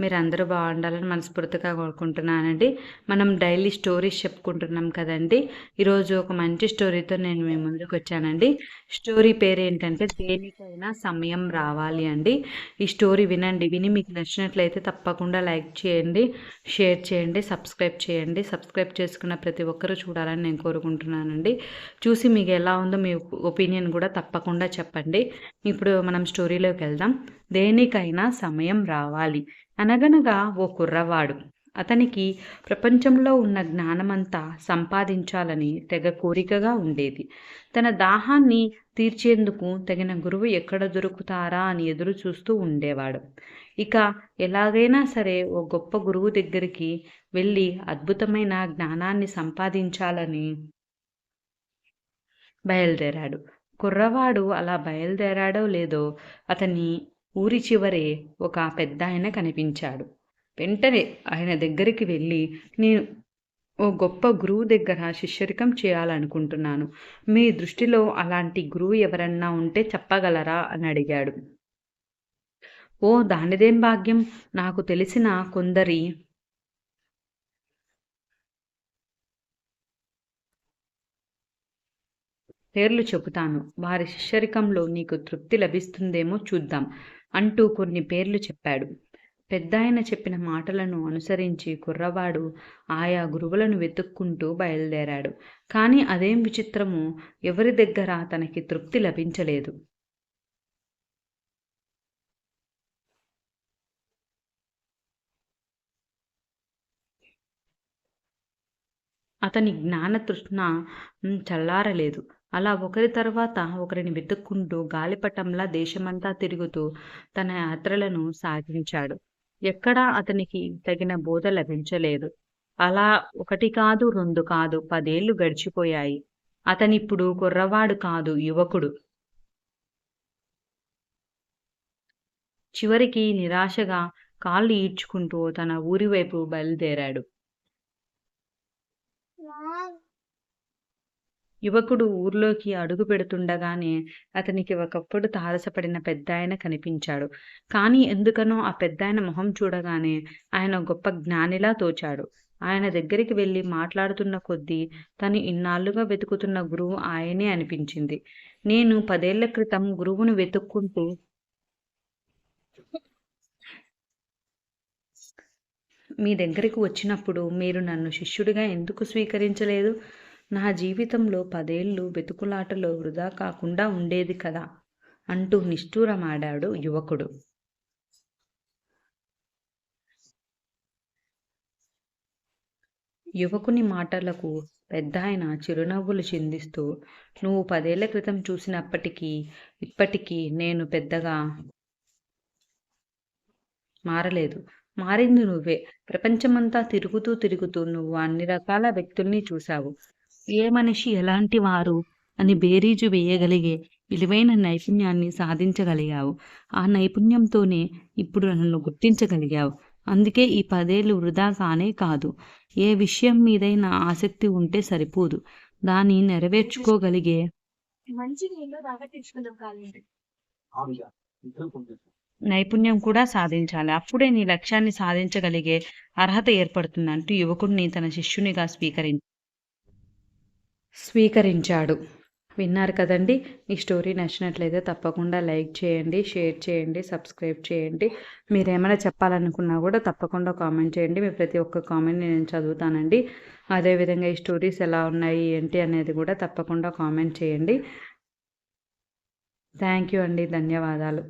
మీరు అందరూ బాగుండాలని మనస్ఫూర్తిగా కోరుకుంటున్నానండి. మనం డైలీ స్టోరీస్ చెప్పుకుంటున్నాం కదండి. ఈరోజు ఒక మంచి స్టోరీతో నేను మీ ముందుకు వచ్చానండి. స్టోరీ పేరు ఏంటంటే దేనికైనా సమయం రావాలి అండి. ఈ స్టోరీ వినండి. విని మీకు నచ్చినట్లయితే తప్పకుండా లైక్ చేయండి షేర్ చేయండి సబ్స్క్రైబ్ చేయండి. సబ్స్క్రైబ్ చేసుకున్న ప్రతి ఒక్కరూ చూడాలని నేను కోరుకుంటున్నానండి. చూసి మీకు ఎలా ఉందో మీ ఒపీనియన్ కూడా తప్పకుండా చెప్పండి. ఇప్పుడు మనం స్టోరీలోకి వెళ్దాం. దేనికైనా సమయం రావాలి. అనగనగా ఓ కుర్రవాడు. అతనికి ప్రపంచంలో ఉన్న జ్ఞానమంతా సంపాదించాలని తెగ కోరికగా ఉండేది. తన దాహాన్ని తీర్చేందుకు తగిన గురువు ఎక్కడ దొరుకుతారా అని ఎదురు చూస్తూ ఉండేవాడు. ఇక ఎలాగైనా సరే ఓ గొప్ప గురువు దగ్గరికి వెళ్ళి అద్భుతమైన జ్ఞానాన్ని సంపాదించాలని బయలుదేరాడు. కుర్రవాడు అలా బయలుదేరాడో లేదో అతని ఊరి చివరే ఒక పెద్ద ఆయన కనిపించాడు. వెంటనే ఆయన దగ్గరికి వెళ్ళి నేను ఓ గొప్ప గురువు దగ్గర శిష్యరికం చేయాలనుకుంటున్నాను. మీ దృష్టిలో అలాంటి గురువు ఎవరన్నా ఉంటే చెప్పగలరా అని అడిగాడు. ఓ దానిదేం భాగ్యం? నాకు తెలిసిన కొందరి పేర్లు చెబుతాను. వారి శిష్యరికంలో నీకు తృప్తి లభిస్తుందేమో చూద్దాం. అంటూ కొన్ని పేర్లు చెప్పాడు. పెద్దాయన చెప్పిన మాటలను అనుసరించి కుర్రవాడు ఆయా గురువులను వెతుక్కుంటూ బయలుదేరాడు. కానీ అదేం విచిత్రమో ఎవరి దగ్గర తనకి తృప్తి లభించలేదు. అతని జ్ఞాన తృష్ణ చల్లారలేదు. అలా ఒకరి తర్వాత ఒకరిని వెతుక్కుంటూ గాలిపటంలా దేశమంతా తిరుగుతూ తన యాత్రలను సాగించాడు. ఎక్కడా అతనికి తగిన బోధ లభించలేదు. అలా ఒకటి కాదు రెండు కాదు పదేళ్ళు గడిచిపోయాయి. అతనిప్పుడు కుర్రవాడు కాదు యువకుడు. చివరికి నిరాశగా కాళ్ళు ఈడ్చుకుంటూ తన ఊరివైపు బయలుదేరాడు. యువకుడు ఊర్లోకి అడుగు పెడుతుండగానే అతనికి ఒకప్పుడు తారసపడిన పెద్దాయన కనిపించాడు. కానీ ఎందుకనో ఆ పెద్దాయన మొహం చూడగానే ఆయన గొప్ప జ్ఞానిలా తోచాడు. ఆయన దగ్గరికి వెళ్ళి మాట్లాడుతున్న కొద్దీ తను ఇన్నాళ్ళుగా వెతుకుతున్న గురువు ఆయనే అనిపించింది. నేను పదేళ్ళ క్రితం గురువును వెతుక్కుంటూ మీ దగ్గరికి వచ్చినప్పుడు మీరు నన్ను శిష్యుడిగా ఎందుకు స్వీకరించలేదు? నా జీవితంలో పదేళ్ళు వెతుకులాటలో వృధా కాకుండా ఉండేది కదా అంటూ నిష్ఠూరమాడాడు యువకుడు. యువకుని మాటలకు పెద్ద ఆయన చిరునవ్వులు చిందిస్తూ నువ్వు పదేళ్ళ క్రితం చూసినప్పటికీ ఇప్పటికీ నేను పెద్దగా మారలేదు. మారింది నువ్వే. ప్రపంచమంతా తిరుగుతూ తిరుగుతూ నువ్వు అన్ని రకాల వ్యక్తుల్ని చూశావు. ఏ మనిషి ఎలాంటి వారు అని బేరీజు వేయగలిగే విలువైన నైపుణ్యాన్ని సాధించగలిగావు. ఆ నైపుణ్యంతోనే ఇప్పుడు నన్ను గుర్తించగలిగావు. అందుకే ఈ పదేళ్ళు వృధా కానే కాదు. ఏ విషయం మీదైనా ఆసక్తి ఉంటే సరిపోదు. దాన్ని నెరవేర్చుకోగలిగే నైపుణ్యం కూడా సాధించాలి. అప్పుడే నీ లక్ష్యాన్ని సాధించగలిగే అర్హత ఏర్పడుతుందంటూ యువకుడిని తన శిష్యునిగా స్వీకరించి స్వీకరించాడు. విన్నారు కదండి? ఈ స్టోరీ నచ్చినట్లయితే తప్పకుండా లైక్ చేయండి షేర్ చేయండి సబ్స్క్రైబ్ చేయండి. మీరేమైనా చెప్పాలనుకున్నా కూడా తప్పకుండా కామెంట్ చేయండి. మీ ప్రతి ఒక్క కామెంట్ని నేను చదువుతానండి. అదేవిధంగా ఈ స్టోరీస్ ఎలా ఉన్నాయి ఏంటి అనేది కూడా తప్పకుండా కామెంట్ చేయండి. థ్యాంక్ యూ అండి. ధన్యవాదాలు.